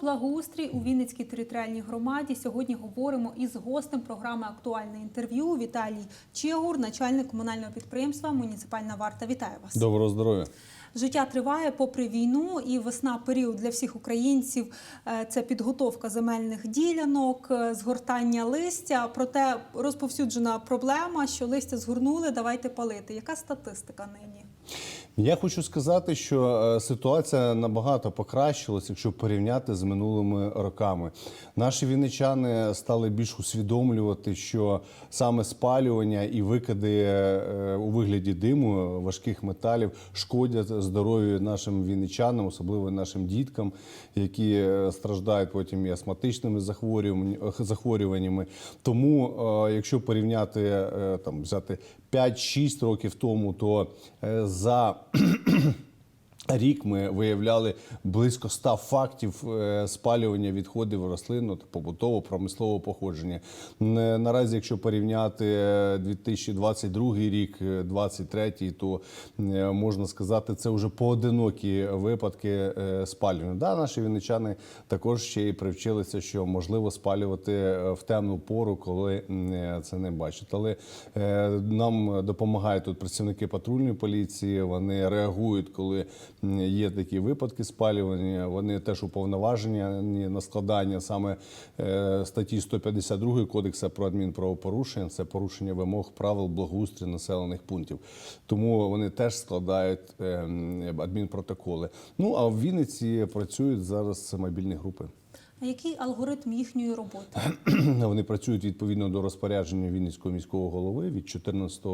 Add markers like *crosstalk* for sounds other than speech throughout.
благоустрій у Вінницькій територіальній громаді. Сьогодні говоримо із гостем програми Актуальне інтерв'ю Віталій Чегур, начальник комунального підприємства Муніципальна варта. Вітаю вас. Доброго здоров'я. Життя триває попри війну, і весна період для всіх українців е, це підготовка земельних ділянок, е, згортання листя. Проте розповсюджена проблема, що листя згорнули, давайте палити. Яка статистика нині? Я хочу сказати, що е, ситуація набагато покращилась, якщо порівняти з минулими роками. Наші вінничани стали більш усвідомлювати, що саме спалювання і викиди е, у вигляді диму важких металів шкодять здоров'ю нашим вінничанам, особливо нашим діткам, які е, страждають потім і астматичними захворюваннями. Тому, якщо порівняти там взяти 5-6 років тому, то е, за Рік ми виявляли близько 100 фактів е, спалювання відходів рослинного та побутового промислового походження. Наразі, якщо порівняти е, 2022 рік, е, 2023, то е, можна сказати, це вже поодинокі випадки спалювання. Да, наші вінничани також ще й привчилися, що можливо спалювати в темну пору, коли це не бачать. Але нам допомагають тут працівники патрульної поліції. Вони реагують, коли є такі випадки спалювання. Вони теж уповноважені на складання саме е, статті 152 кодексу про адмінправопорушення. Це порушення вимог правил благоустрою населених пунктів. Тому вони теж складають е, адмінпротоколи. Ну а в Вінниці працюють зараз мобільні групи. А який алгоритм їхньої роботи? *clears throat* Вони працюють відповідно до розпорядження Вінницького міського голови від 14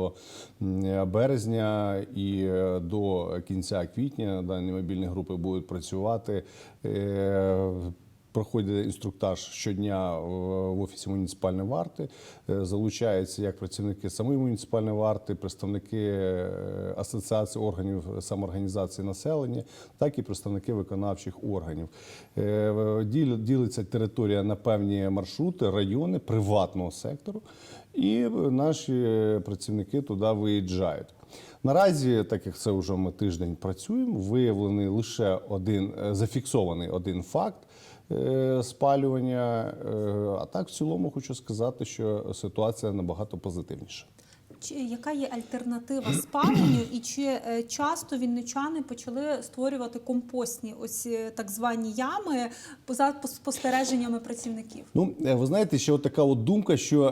березня і е, до кінця квітня дані мобільні групи будуть працювати. Проходить інструктаж щодня в офісі муніципальної варти. Е, Залучаються як працівники самої муніципальної варти, представники е, асоціації органів самоорганізації населення, так і представники виконавчих органів. Е, діл- Ділиться територія на певні маршрути, райони приватного сектору, і наші працівники туди виїжджають. Наразі, так як це вже ми тиждень працюємо, виявлений лише один зафіксований один факт спалювання. Е, А так, в цілому, хочу сказати, що ситуація набагато позитивніша. Чи яка є альтернатива спаленню, і чи е, часто вінничани почали створювати компостні ось е, так звані ями поза спостереженнями працівників? Ну, е, ви знаєте, ще от така от думка, що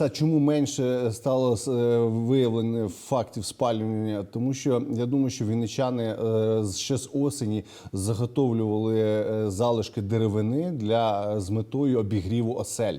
е, чому менше стало е, виявлено фактів спалювання, тому що я думаю, що вінничани е, ще з осені заготовлювали е, залишки деревини для з метою обігріву осель.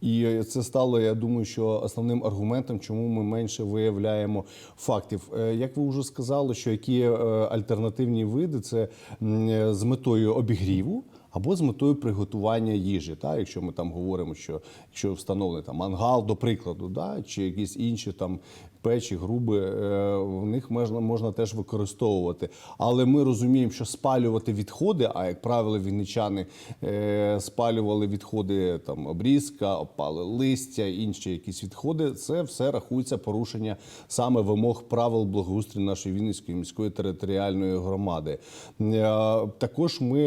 І це стало, я думаю, що основним аргументом, чому ми менше виявляємо фактів. Е, Як ви вже сказали, що які е, альтернативні види, це е, з метою обігріву або з метою приготування їжі. Та, якщо ми там говоримо, що якщо встановлений там мангал, до прикладу, да, чи якісь інші там печі, груби, е, в них можна, можна теж використовувати. Але ми розуміємо, що спалювати відходи, а як правило, вінничани е, спалювали відходи там обрізка, опали листя, інші якісь відходи. Це все рахується порушення саме вимог правил благоустрою нашої Вінницької міської територіальної громади. Е, Також ми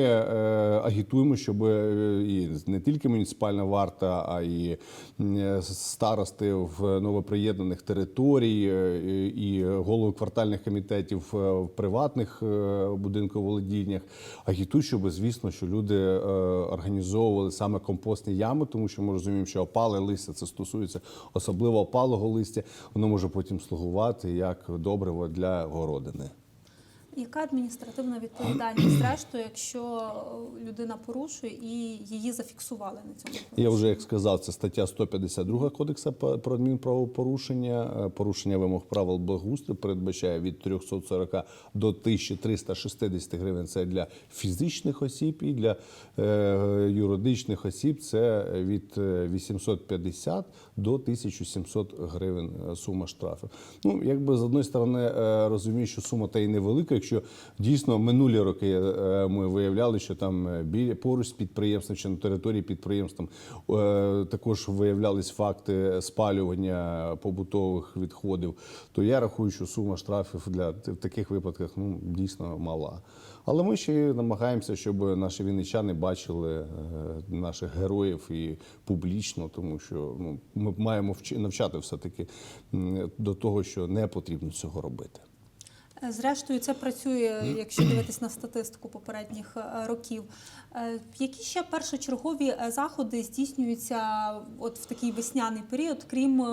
агітуємо, щоб е, і не тільки муніципальна варта, а й е, старости в новоприєднаних територій е, і голови квартальних комітетів в приватних будинковолодіннях агітують, щоб звісно, що люди організовували саме компостні ями, тому що ми розуміємо, що опале листя це стосується особливо опалого листя. Воно може потім слугувати як добриво для городини. Яка адміністративна *clears throat* відповідальність, зрештою, якщо е, людина порушує і її зафіксували на цьому? Я вже як сказав, це стаття 152 кодексу про адмінправопорушення. Е, Порушення вимог правил благоустрою передбачає від 340 до 1360 гривень. Це для фізичних осіб і для е, юридичних осіб це від е, 850 до 1700 гривень е, сума штрафів. Ну, якби з одної сторони е, розумію, що сума та й невелика, якщо що дійсно минулі роки е, ми виявляли, що там е, біля поруч з підприємством чи на території підприємства е, також виявлялись факти спалювання побутових відходів, то я рахую, що сума штрафів для в таких випадках ну дійсно мала. Але ми ще намагаємося, щоб наші вінничани бачили наших героїв і публічно, тому що ну, ми маємо навчати все-таки до того, що не потрібно цього робити. Зрештою, це працює, якщо дивитись на статистику попередніх е, років. Е, Які ще першочергові е, заходи здійснюються от в такий весняний період, крім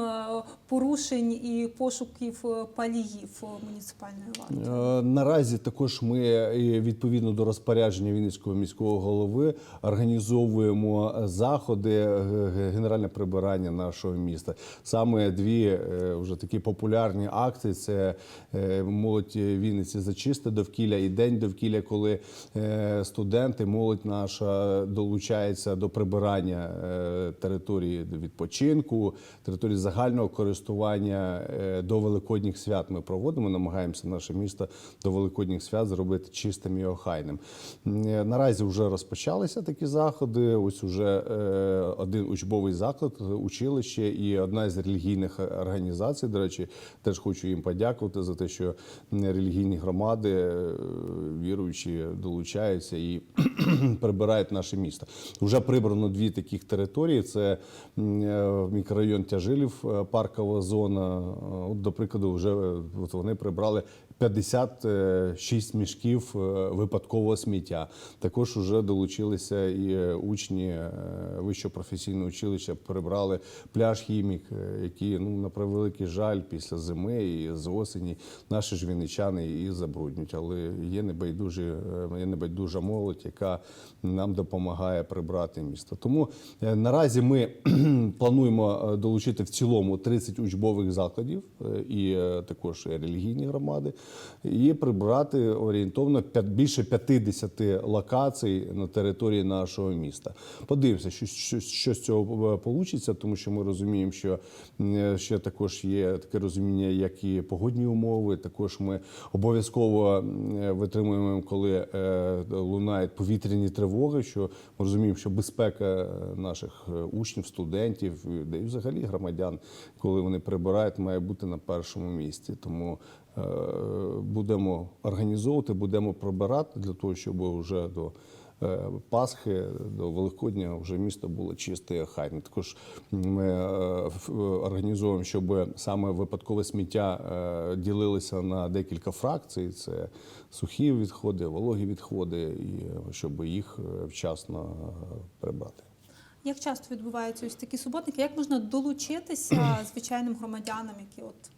порушень і пошуків паліїв муніципальної варти? Е, Наразі також ми відповідно до розпорядження Вінницького міського голови організовуємо заходи генеральне прибирання нашого міста. Саме дві вже такі популярні акції: це молодь Вінниці за чисте довкілля і день довкілля, коли е, студенти, молодь наша долучається до прибирання е, території відпочинку, території загального користування е, до великодніх свят. Ми проводимо, намагаємося наше місто до великодніх свят зробити чистим і охайним. Е, Наразі вже розпочалися такі заходи. Ось уже е, один учбовий заклад, е, училище і одна з релігійних організацій. До речі, теж хочу їм подякувати за те, що релігійні громади, е, віруючі, долучаються і *clears throat* прибирають наше місто. Вже прибрано дві таких території: це е, мікрорайон Тяжилів, е, паркова зона. От, до прикладу, вже от вони прибрали 56 мішків е, випадкового сміття. Також вже долучилися і е, учні е, вищого професійного училища, прибрали пляж хімік, які ну на превеликий жаль після зими і з осені наші ж вінничани і забруднюють. Але є небайдужі, є небайдужа молодь, яка нам допомагає прибрати місто. Тому наразі ми *clears throat* плануємо долучити в цілому 30 учбових закладів і також релігійні громади, і прибрати орієнтовно більше 50 локацій на території нашого міста. Подивимося, що, що, що з цього вийде, тому що ми розуміємо, що ще також є таке розуміння, як і погодні умови. Також ми обов'язково витримуємо, коли е, лунають повітряні тривоги. Що ми розуміємо, що безпека наших е, учнів, студентів, да і взагалі громадян, коли вони прибирають, має бути на першому місці. Тому е, будемо організовувати, будемо прибирати для того, щоб вже до е, Пасхи до Великодня вже місто було чисте і охайне. Також ми е, організовуємо, щоб саме випадкове сміття е, ділилося на декілька фракцій: це сухі відходи, вологі відходи, і е, щоб їх е, вчасно е, прибрати. Як часто відбуваються ось такі суботники? Як можна долучитися *clears throat* звичайним громадянам, які от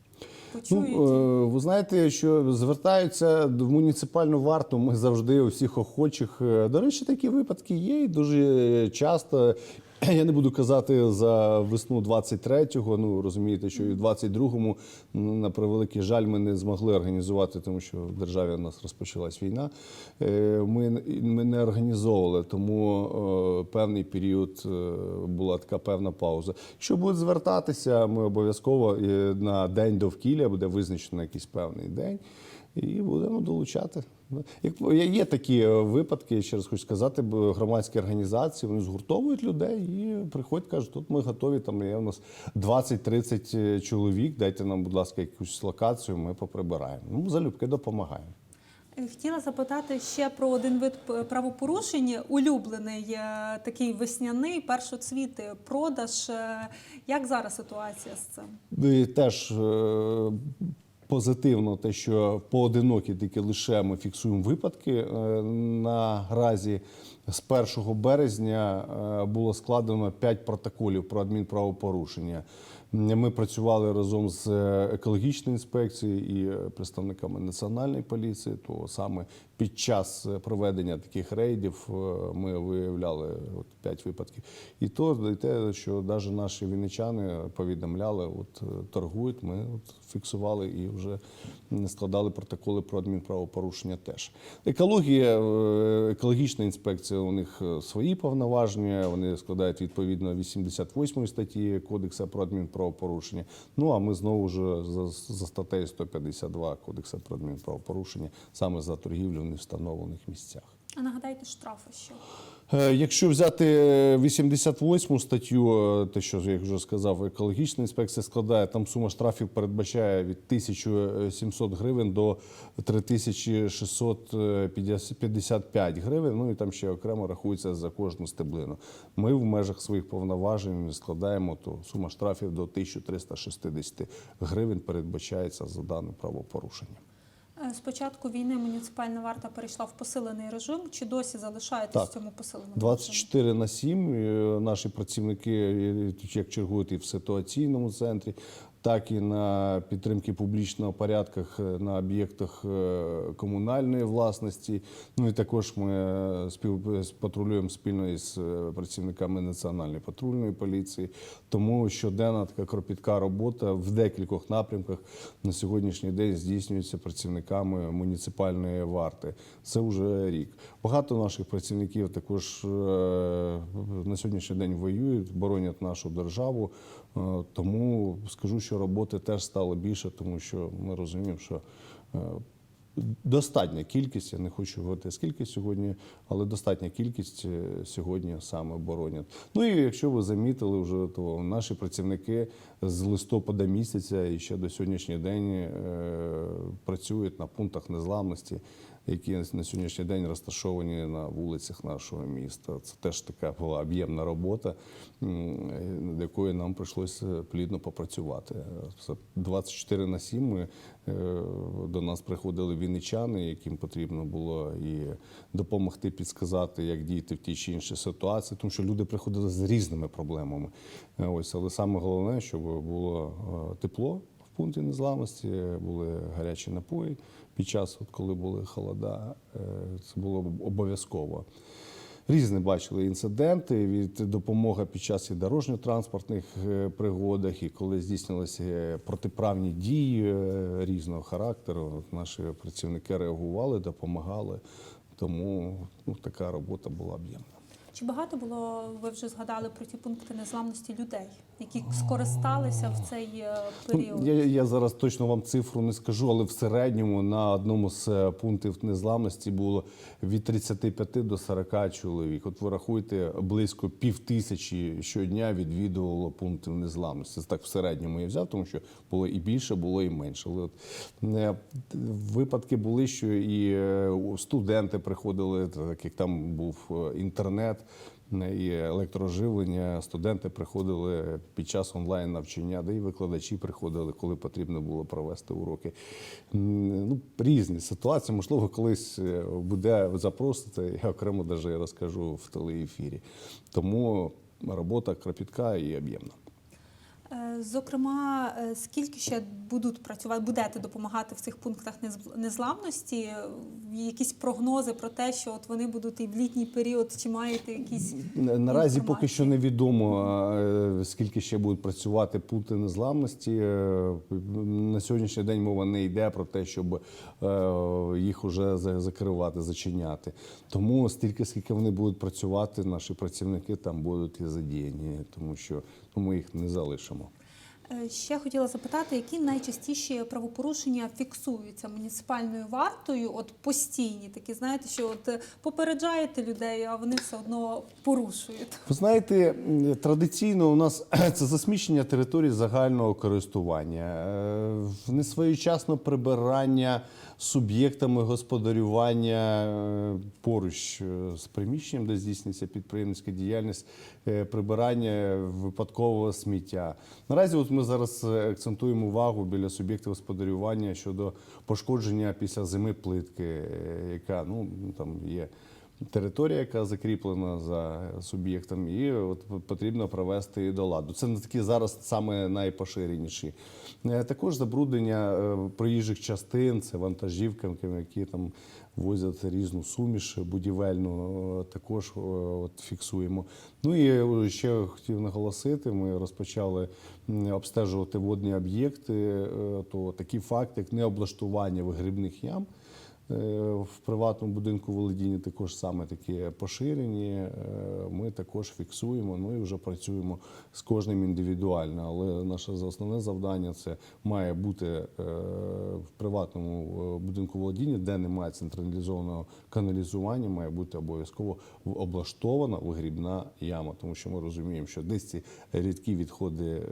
Ну, е, ви знаєте, що звертаються в муніципальну варту. Ми завжди у всіх охочих. Е, До речі, такі випадки є і дуже часто. *clears throat* Я не буду казати за весну 23-го, Ну розумієте, що і в 22-му, ну, на превеликий жаль, ми не змогли організувати, тому що в державі у нас розпочалась війна. Е, Ми, ми не організовували, тому е, певний період е, була така певна пауза. Якщо будуть звертатися, ми обов'язково на день довкілля буде визначено якийсь певний день. І будемо долучати. Є такі е, випадки, ще раз хочу сказати, громадські організації вони згуртовують людей і приходять, кажуть, тут ми готові. Там є у нас 20-30 чоловік. Дайте нам, будь ласка, якусь локацію. Ми поприбираємо. Ну залюбки допомагаємо. Е, Хотіла запитати ще про один вид п- правопорушень, улюблений е, такий весняний, першоцвіти, продаж. Е, Як зараз ситуація з цим? Ну, теж е, позитивно те, що поодинокі тільки лише ми фіксуємо випадки. Е, Наразі з 1 березня е, було складено 5 протоколів про адмінправопорушення. Ми працювали разом з е, екологічною інспекцією і представниками національної поліції. То саме під час е, проведення таких рейдів е, ми виявляли от 5 випадків. І то і те, що навіть наші вінничани повідомляли, от е, торгують, ми от фіксували і вже складали протоколи про адмінправопорушення теж. Екологія, екологічна інспекція, у них свої повноваження, вони складають відповідно 88 статті Кодексу про адмінправопорушення. Ну а ми знову ж за, за статтею 152 Кодексу про адмінправопорушення саме за торгівлю в невстановлених місцях. А нагадайте штрафи, що Е, Якщо взяти е, 88 статтю, е, те, що я вже сказав, екологічна інспекція складає, там сума штрафів передбачає від 1700 гривень до 3655 гривень. Ну і там ще окремо рахується за кожну стеблину. Ми в межах своїх повноважень складаємо, то сума штрафів до 1360 гривень передбачається за дане правопорушення. Е, з початку війни муніципальна варта перейшла в посилений режим. Чи досі залишаєтесь в цьому посиленому 24 на 7 е, наші працівники е, як чергують і в ситуаційному центрі, так і на підтримки публічного порядках е, на об'єктах е, комунальної власності. Ну і також ми е, патрулюємо спільно із працівниками національної патрульної поліції. Тому щоденна така кропітка робота в декількох напрямках на сьогоднішній день здійснюється працівниками муніципальної варти. Це вже рік. Багато наших працівників також на сьогоднішній день воюють, боронять нашу державу. Е, Тому скажу, що роботи теж стало більше, тому що ми розуміємо, що е, достатня кількість, я не хочу говорити скільки сьогодні, але достатня кількість е, сьогодні саме боронять. Ну і якщо ви замітили вже, то наші працівники з листопада місяця і ще до сьогоднішнього день працюють на пунктах незламності, які на сьогоднішній день розташовані на вулицях нашого міста. Це теж така була об'ємна робота, над якою нам прийшлося плідно попрацювати. Це 24 на 7 ми, е, до нас приходили вінничани, яким потрібно було і допомогти підсказати, як діяти в тій чи іншій ситуації, тому що люди приходили з різними проблемами. Е, Ось, але саме головне, щоб було е, тепло пункті незламності, були гарячі напої під час, от коли були холода. Е, Це було обов'язково. Різні бачили інциденти від допомоги під час і дорожньо-транспортних е, пригодах, і коли здійснилися е, протиправні дії різного характеру. Наші працівники реагували, допомагали. Тому ну, така робота була об'ємна. Чи багато було, ви вже згадали про ті пункти незламності людей, які скористалися в цей е, період? Ну, Я, я зараз точно вам цифру не скажу, але в середньому на одному з е, пунктів незламності було від 35 до 40 чоловік. От ви рахуєте, близько пів тисячі щодня відвідувало пункти незламності. Це так в середньому я взяв, тому що було і більше, було і менше. Але от, е, випадки були, що і студенти приходили, так як там був інтернет і електроживлення. Студенти приходили під час онлайн навчання, де і викладачі приходили, коли потрібно було провести уроки. Ну, різні ситуації. Можливо, колись е, буде запросити, я окремо даже розкажу в телеефірі. Тому робота кропітка і об'ємна. Зокрема, е, скільки ще будуть працювати, будете допомагати в цих пунктах нез- незламності? Якісь прогнози про те, що от вони будуть і в літній період, чи маєте якісь Наразі поки що невідомо, е, скільки ще будуть працювати пункти незламності. Е, На сьогоднішній день мова не йде про те, щоб їх за- закривати, зачиняти. Тому стільки, скільки вони будуть працювати, наші працівники там будуть і задіяні, тому що ну, ми їх не залишимо. Е, Ще хотіла запитати, які найчастіші правопорушення фіксуються муніципальною вартою, от постійні такі, знаєте, що от е, попереджаєте людей, а вони все одно порушують. Ви знаєте, традиційно у нас *clears throat* це засмічення територій загального користування, е, несвоєчасне прибирання суб'єктами господарювання поруч з приміщенням, де здійснюється підприємницька діяльність, прибирання випадкового сміття. Наразі от ми зараз е, акцентуємо увагу біля суб'єктів господарювання щодо пошкодження після зими плитки, е, яка ну там є територія, яка закріплена за суб'єктом, і от потрібно провести її до ладу. Це не такі зараз саме найпоширеніші. Е, Також забруднення проїжджих частин, це вантажівками, які там возять різну суміш будівельну, е, також е, от, фіксуємо. Ну і е, ще хотів наголосити, ми розпочали обстежувати водні об'єкти, то такі факти, як необлаштування вигрібних ям. Е, В приватному будинку володіння також саме такі поширені. Е, Ми також фіксуємо, ну і вже працюємо з кожним індивідуально. Але наше основне завдання це має бути е, в приватному будинку володіння, де немає централізованого каналізування, має бути обов'язково облаштована вигрібна яма, тому що ми розуміємо, що десь ці рідкі відходи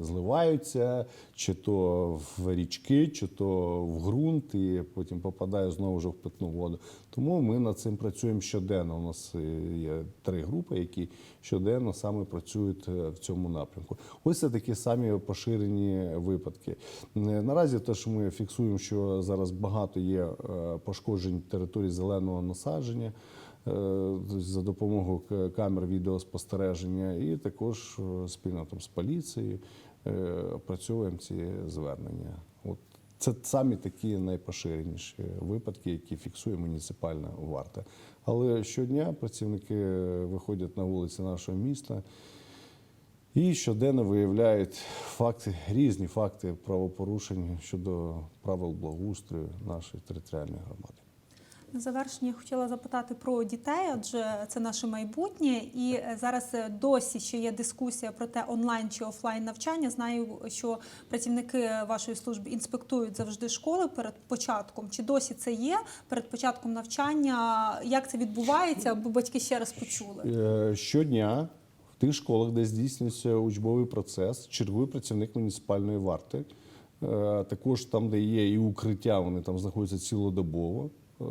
зливаються, чи то в річки, чи то в ґрунт, і потім попадає знову ж в питну воду. Тому ми над цим працюємо щоденно. У нас е, є три групи, які щоденно саме працюють е, в цьому напрямку. Ось це такі самі поширені випадки. Е, Наразі те, що ми фіксуємо, що зараз багато є пошкоджень території зеленого насадження. За допомогою камер відеоспостереження, і також спільно там з поліцією опрацьовуємо ці звернення. Це самі такі найпоширеніші випадки, які фіксує муніципальна варта. Але щодня працівники виходять на вулиці нашого міста і щоденно виявляють факти, різні факти правопорушень щодо правил благоустрою нашої територіальної громади. На завершення я хотіла запитати про дітей, адже це наше майбутнє. І е, зараз е, досі ще є дискусія про те, онлайн чи офлайн навчання. Знаю, що працівники вашої служби інспектують завжди школи перед початком. Чи досі це є перед початком навчання? Як це відбувається, аби батьки ще раз почули? Е, Щодня в тих школах, де здійснюється учбовий процес, чергує працівник муніципальної варти. Також там, де є і укриття, вони там знаходяться цілодобово. Е,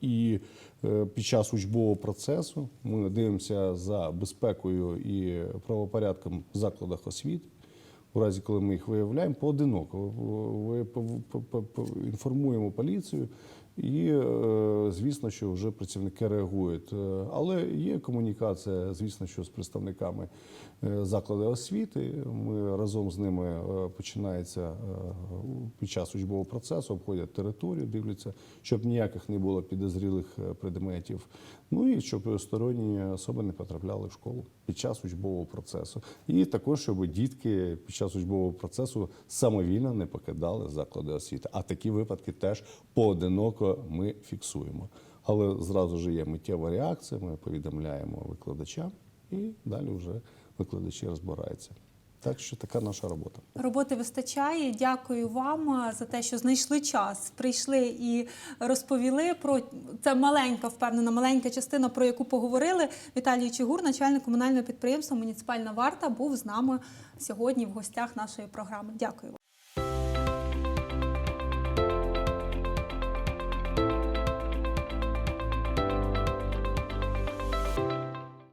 І е, під час учбового процесу ми дивимося за безпекою і правопорядком в закладах освіти. У разі, коли ми їх виявляємо, поодиноко інформуємо поліцію, і е, звісно, що вже працівники реагують. Е, Але є комунікація, звісно, що з представниками е, закладу освіти. Ми разом з ними починається під час учбового процесу, обходять територію, дивляться, щоб ніяких не було підозрілих предметів. Ну і щоб сторонні особи не потрапляли в школу під час учбового процесу. І також, щоб дітки під час учбового процесу самовільно не покидали заклади освіти. А такі випадки теж поодиноко ми фіксуємо. Але зразу ж є миттєва реакція, ми повідомляємо викладачам, і далі вже викладачі розбираються. Так що така наша робота. Роботи вистачає. Дякую вам за те, що знайшли час, прийшли і розповіли про це маленька, впевнена, маленька частина, про яку поговорили. Віталій Чигур, начальник комунального підприємства Муніципальна варта, був з нами сьогодні в гостях нашої програми. Дякую. вам.